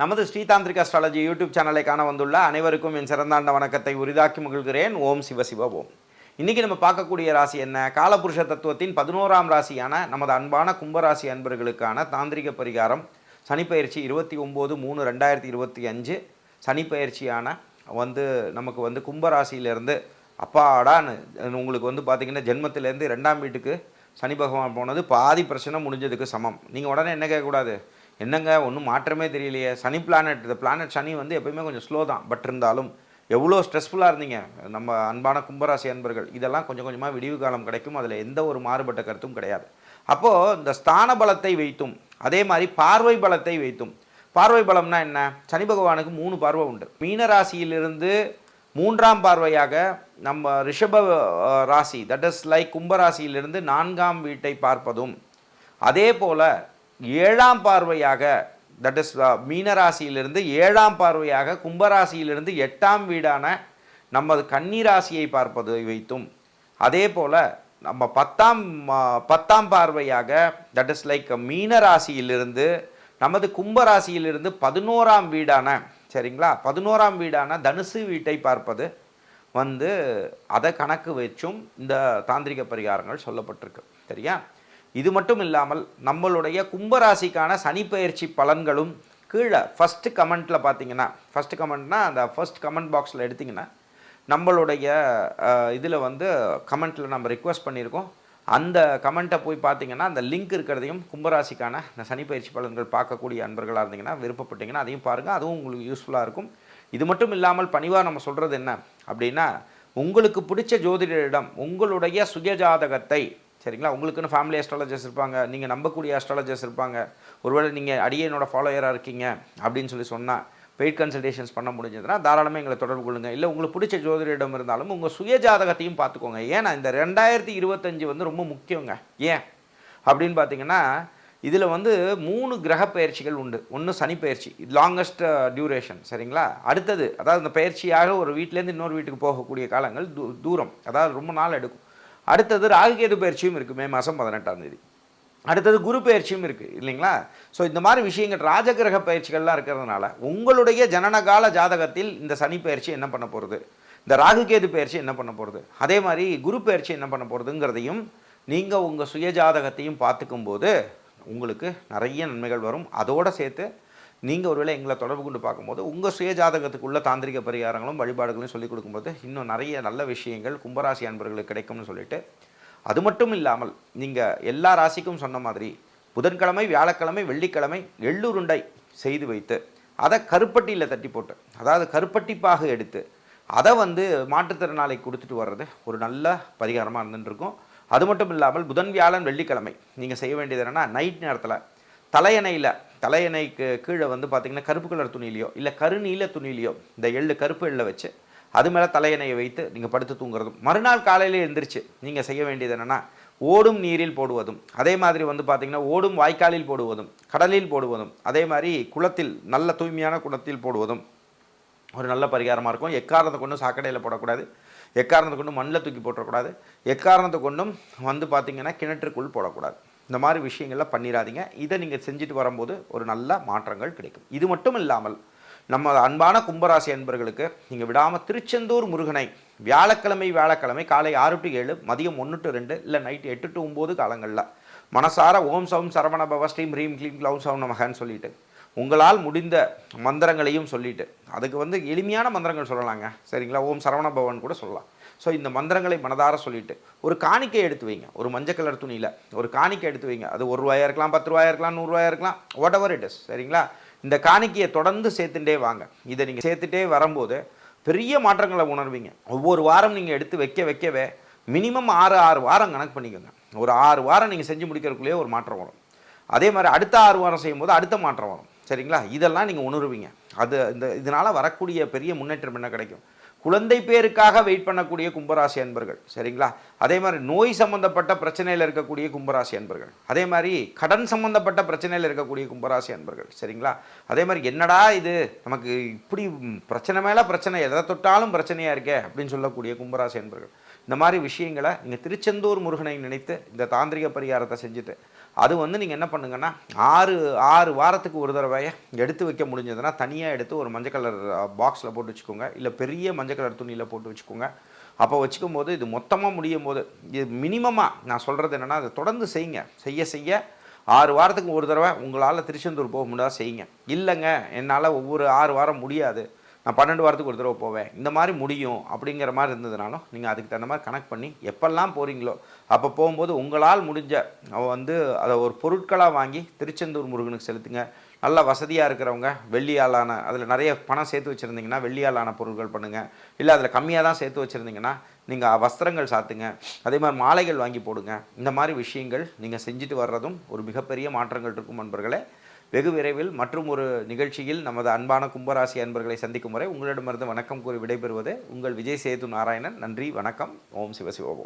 நமது Shri tantric astrology YouTube சேனலை காண வந்துள்ள அனைவருக்கும் என் சிறந்தாண்ட வணக்கத்தை உரிதாக்கி மகிழ்கிறேன். ஓம் சிவ சிவ ஓம். இன்னைக்கு நம்ம பார்க்கக்கூடிய ராசி என்ன? காலபுருஷ தத்துவத்தின் பதினோராம் ராசியான நமது அன்பான கும்பராசி அன்பர்களுக்கான தாந்திரிக பரிகாரம். சனிப்பயிற்சி இருபத்தி ஒம்பது மூணு ரெண்டாயிரத்தி இருபத்தி அஞ்சு. சனிப்பயிற்சியான வந்து நமக்கு வந்து கும்பராசியிலேருந்து அப்பாடான்னு உங்களுக்கு வந்து பார்த்தீங்கன்னா ஜென்மத்திலேருந்து ரெண்டாம் வீட்டுக்கு சனி பகவான் போனது பாதி பிரச்சனை முடிஞ்சதுக்கு சமம். நீங்கள் உடனே என்ன கேட்கக்கூடாது? என்னங்க ஒன்றும் மாற்றமே தெரியலையே. சனி பிளானட் இந்த பிளானட் சனி வந்து எப்பயுமே கொஞ்சம் ஸ்லோ தான். பட் இருந்தாலும் எவ்வளோ ஸ்ட்ரெஸ்ஃபுல்லாக இருந்தீங்க? நம்ம அன்பான கும்பராசி அன்பர்கள் இதெல்லாம் கொஞ்சம் கொஞ்சமாக விடிவு காலம் கிடைக்கும். அதில் எந்த ஒரு மாறுபட்ட கருத்தும் கிடையாது. அப்போது இந்த ஸ்தான பலத்தை வைத்தும் அதே மாதிரி பார்வை பலத்தை வைத்தும் பார்வை பலம்னா என்ன? சனி பகவானுக்கு மூணு பார்வை உண்டு. மீன ராசியிலிருந்து மூன்றாம் பார்வையாக நம்ம ரிஷப ராசி தட் இஸ் லைக் கும்பராசியிலிருந்து நான்காம் வீட்டை பார்ப்பதும் அதே போல் ஏழாம் பார்வையாக தட் இஸ் uh, மீனராசியிலிருந்து ஏழாம் பார்வையாக கும்பராசியிலிருந்து எட்டாம் வீடான நமது கன்னிராசியை பார்ப்பதை வைத்தும் அதே போல் நம்ம பத்தாம் uh, பத்தாம் பார்வையாக தட் இஸ் லைக் மீனராசியிலிருந்து நமது கும்பராசியிலிருந்து பதினோராம் வீடான சரிங்களா? பதினோராம் வீடான தனுசு வீட்டை பார்ப்பது வந்து அதை கணக்கு வச்சும் இந்த தாந்திரிக பரிகாரங்கள் சொல்லப்பட்டிருக்கு சரியா? இது மட்டும் இல்லாமல் நம்மளுடைய கும்பராசிக்கான சனிப்பெயர்ச்சி பலன்களும் கீழே ஃபஸ்ட்டு கமெண்ட்டில் பார்த்தீங்கன்னா ஃபஸ்ட்டு கமெண்ட்னா அந்த ஃபர்ஸ்ட் கமெண்ட் பாக்ஸில் எடுத்திங்கன்னா நம்மளுடைய இதில் வந்து கமெண்ட்டில் நம்ம ரிக்வெஸ்ட் பண்ணியிருக்கோம். அந்த கமெண்ட்டை போய் பார்த்தீங்கன்னா அந்த லிங்க் இருக்கிறதையும் கும்பராசிக்கான இந்த சனிப்பயிற்சி பலன்கள் பார்க்கக்கூடிய அன்பர்களாக இருந்தீங்கன்னா விருப்பப்பட்டீங்கன்னா அதையும் பாருங்கள் அதுவும் உங்களுக்கு யூஸ்ஃபுல்லாக இருக்கும். இது மட்டும் இல்லாமல் பணிவாக நம்ம சொல்கிறது என்ன? அப்படின்னா உங்களுக்கு பிடிச்ச ஜோதிடரிடம் உங்களுடைய சுயஜாதகத்தை சரிங்களா? உங்களுக்குன்னு ஃபேமிலி அஸ்ட்ராலஜர்ஸ் இருப்பாங்க. நீங்கள் நம்பக்கூடிய அஸ்ட்ராலஜர்ஸ் இருப்பாங்க. ஒருவேளை நீங்கள் அடியனோட ஃபாலோயராக இருக்கீங்க அப்படின்னு சொல்லி சொன்னால் பெய்ட் கன்சல்டேஷன்ஸ் பண்ண முடிஞ்சதுன்னா தாராளமாக எங்களை தொடர்பு கொள்ளுங்கள் இல்லை உங்களுக்கு பிடிச்ச ஜோதிடம் இருந்தாலும் உங்கள் சுயஜாதகத்தையும் பார்த்துக்கோங்க. ஏன்னா இந்த ரெண்டாயிரத்தி இருபத்தஞ்சு வந்து ரொம்ப முக்கியங்க. ஏன்? அப்படின்னு பார்த்தீங்கன்னா இதில் வந்து மூணு கிரக பயிற்சிகள் உண்டு. ஒன்று சனி பயிற்சி. லாங்கஸ்ட் டியூரேஷன் uh, சரிங்களா? அடுத்தது அதாவது இந்த பயிற்சியாக ஒரு வீட்டிலேருந்து இன்னொரு வீட்டுக்கு போகக்கூடிய காலங்கள் தூ தூரம். அதாவது ரொம்ப நாள் எடுக்கும். அடுத்தது ராகுகேது பயிற்சியும் இருக்குது மே மாதம் பதினெட்டாம் தேதி. அடுத்தது குரு பயிற்சியும் இருக்குது இல்லைங்களா? ஸோ இந்த மாதிரி விஷயங்கள் ராஜகிரக பயிற்சிகள்லாம் இருக்கிறதுனால உங்களுடைய ஜனனகால ஜாதகத்தில் இந்த சனி பயிற்சி என்ன பண்ண போகிறது இந்த ராகுகேது பயிற்சி என்ன பண்ண போகிறது அதே மாதிரி குரு பயிற்சி என்ன பண்ண போகிறதுங்கிறதையும் நீங்கள் உங்கள் சுய ஜாதகத்தையும் உங்களுக்கு நிறைய நன்மைகள் வரும். அதோடு சேர்த்து நீங்கள் ஒருவேளை எங்களை தொடர்பு கொண்டு பார்க்கும்போது உங்கள் சுய ஜாதகத்துக்குள்ள தாந்திரிக பரிகாரங்களும் வழிபாடுகளையும் சொல்லிக் கொடுக்கும்போது இன்னும் நிறைய நல்ல விஷயங்கள் கும்பராசி அன்பர்களுக்கு கிடைக்கும்னு சொல்லிட்டு அது மட்டும் இல்லாமல் நீங்கள் எல்லா ராசிக்கும் சொன்ன மாதிரி புதன்கிழமை வியாழக்கிழமை வெள்ளிக்கிழமை எள்ளுருண்டை செய்து வைத்து அதை கருப்பட்டியில் தட்டி போட்டு அதாவது கருப்பட்டிப்பாக எடுத்து அதை வந்து மாற்றுத்திறனாளிக்கு கொடுத்துட்டு வர்றது ஒரு நல்ல பரிகாரமாக இருந்துட்டுருக்கும் அது மட்டும் இல்லாமல் புதன் வியாழன் வெள்ளிக்கிழமை நீங்கள் செய்ய வேண்டியது என்னென்னா நைட் நேரத்தில் தலையணையில் தலையணைக்கு கீழே வந்து பார்த்தீங்கன்னா கருப்பு கலர் துணியிலையோ இல்லை கருநீல துணியிலையோ இந்த எள்ளு கருப்பு எள்ளை வச்சு அது மேலே தலையணையை வைத்து நீங்கள் படுத்து தூங்குறதும் மறுநாள் காலையிலே எழுந்திரிச்சு நீங்கள் செய்ய வேண்டியது என்னென்னா ஓடும் நீரில் போடுவதும் அதே மாதிரி வந்து பார்த்திங்கன்னா ஓடும் வாய்க்காலில் போடுவதும் கடலில் போடுவதும் அதே மாதிரி குளத்தில் நல்ல தூய்மையான குளத்தில் போடுவதும் ஒரு நல்ல பரிகாரமாக இருக்கும். எக்காரணத்தை கொண்டும் சாக்கடையில் போடக்கூடாது எக்காரணத்தை கொண்டும் மண்ணில் தூக்கி போட்டுறக்கூடாது எக்காரணத்தை கொண்டும் வந்து பார்த்தீங்கன்னா கிணற்றுக்குள் போடக்கூடாது. இந்த மாதிரி விஷயங்கள்லாம் பண்ணிடாதீங்க இதை நீங்கள் செஞ்சுட்டு வரும்போது ஒரு நல்ல மாற்றங்கள் கிடைக்கும். இது மட்டும் இல்லாமல் நம்ம அன்பான கும்பராசி அன்பர்களுக்கு நீங்கள் விடாமல் திருச்செந்தூர் முருகனை வியாழக்கிழமை வியாழக்கிழமை காலை ஆறு டு ஏழு மதியம் ஒன்று டு ரெண்டு இல்லை நைட்டு எட்டு டு ஒம்பது காலங்களில் மனசார ஓம் சௌம் சரவண பவ ஸ்ரீம் ஹ்ரீம் க்ளீம் க்ளௌம் சௌம் நமகன்னு சொல்லிட்டு உங்களால் முடிந்த மந்திரங்களையும் சொல்லிட்டு அதுக்கு வந்து எளிமையான மந்திரங்கள் சொல்லலாங்க. சரிங்களா? ஓம் சரவண பவன் கூட சொல்லலாம். ஸோ இந்த மந்திரங்களை மனதார சொல்லிட்டு ஒரு காணிக்கை எடுத்து வைங்க. ஒரு மஞ்சள் கலர் துணியில் ஒரு காணிக்கை எடுத்து வைங்க. அது ஒரு ரூபாயா இருக்கலாம் பத்து ரூபாயா இருக்கலாம் நூறுரூவாயா இருக்கலாம் வாட் எவர் இட் இஸ் சரிங்களா? இந்த காணிக்கையை தொடர்ந்து சேர்த்துட்டே வாங்க. இதை நீங்கள் சேர்த்துட்டே வரும்போது பெரிய மாற்றங்களை உணர்வீங்க. ஒவ்வொரு வாரம் நீங்கள் எடுத்து வைக்க வைக்கவே மினிமம் ஆறு ஆறு வாரம் கணக்கு பண்ணிக்கோங்க. ஒரு ஆறு வாரம் நீங்கள் செஞ்சு முடிக்கிறதுக்குள்ளேயே ஒரு மாற்றம் வரும். அதே மாதிரி அடுத்த ஆறு வாரம் செய்யும்போது அடுத்த மாற்றம் வரும். சரிங்களா? இதெல்லாம் நீங்கள் உணருவீங்க. அது இந்த இதனால் வரக்கூடிய பெரிய முன்னேற்றம் என்ன கிடைக்கும்? குழந்தை பேருக்காக வெயிட் பண்ணக்கூடிய கும்பராசி அன்பர்கள் சரிங்களா? அதே மாதிரி நோய் சம்பந்தப்பட்ட பிரச்சனையில் இருக்கக்கூடிய கும்பராசி அன்பர்கள் அதே மாதிரி கடன் சம்பந்தப்பட்ட பிரச்சனையில் இருக்கக்கூடிய கும்பராசி அன்பர்கள் சரிங்களா? அதே மாதிரி என்னடா இது? நமக்கு இப்படி பிரச்சனை மேலே பிரச்சனை எதை தொட்டாலும் பிரச்சனையாக இருக்கே? அப்படின்னு சொல்லக்கூடிய கும்பராசி அன்பர்கள். இந்த மாதிரி விஷயங்களை நீங்கள் திருச்செந்தூர் முருகனை நினைத்து இந்த தாந்திரிக பரிகாரத்தை செஞ்சுட்டு அது வந்து நீங்கள் என்ன பண்ணுங்கன்னா ஆறு ஆறு வாரத்துக்கு ஒரு தடவையை எடுத்து வைக்க முடிஞ்சதுன்னா தனியாக எடுத்து ஒரு மஞ்சள் கலர் பாக்ஸில் போட்டு வச்சுக்கோங்க. இல்லை பெரிய மஞ்சள் கலர் துணியில் போட்டு வச்சுக்கோங்க. அப்போ வச்சுக்கும் போது இது மொத்தமாக முடியும் போது இது மினிமமாக நான் சொல்கிறது என்னென்னா அதை தொடர்ந்து செய்யுங்க செய்ய செய்ய ஆறு வாரத்துக்கு ஒரு தடவை உங்களால் திருச்செந்தூர் போக முடியாத செய்யுங்க. இல்லைங்க என்னால் ஒவ்வொரு ஆறு வாரம் முடியாது. நான் பன்னெண்டு வாரத்துக்கு ஒரு தடவை போவேன். இந்த மாதிரி முடியும் அப்படிங்கிற மாதிரி இருந்ததுனாலும் நீங்கள் அதுக்கு தகுந்த மாதிரி கனெக்ட் பண்ணி எப்பெல்லாம் போகிறீங்களோ அப்போ போகும்போது உங்களால் முடிஞ்ச அவ வந்து அதை ஒரு பொருட்களாக வாங்கி திருச்செந்தூர் முருகனுக்கு செலுத்துங்க. நல்ல வசதியாக இருக்கிறவங்க வெள்ளியாலான அதில் நிறைய பணம் சேர்த்து வச்சுருந்தீங்கன்னா வெள்ளியாலான பொருட்கள் பண்ணுங்கள் இல்லை அதில் கம்மியாக தான் சேர்த்து வச்சுருந்தீங்கன்னா நீங்கள் வஸ்திரங்கள் சாத்துங்க. அதே மாதிரி மாலைகள் வாங்கி போடுங்க. இந்த மாதிரி விஷயங்கள் நீங்கள் செஞ்சுட்டு வர்றதும் ஒரு மிகப்பெரிய மாற்றங்கள் இருக்கும் நண்பர்களே. வெகு விரைவில் மற்றும் ஒரு நிகழ்ச்சியில் நமது அன்பான கும்பராசி அன்பர்களை சந்திக்கும் வரை உங்களிடமிருந்து வணக்கம் கூறி விடைபெறுவது உங்கள் விஜய் சேது நாராயணன். நன்றி வணக்கம். ஓம் சிவசிவோம்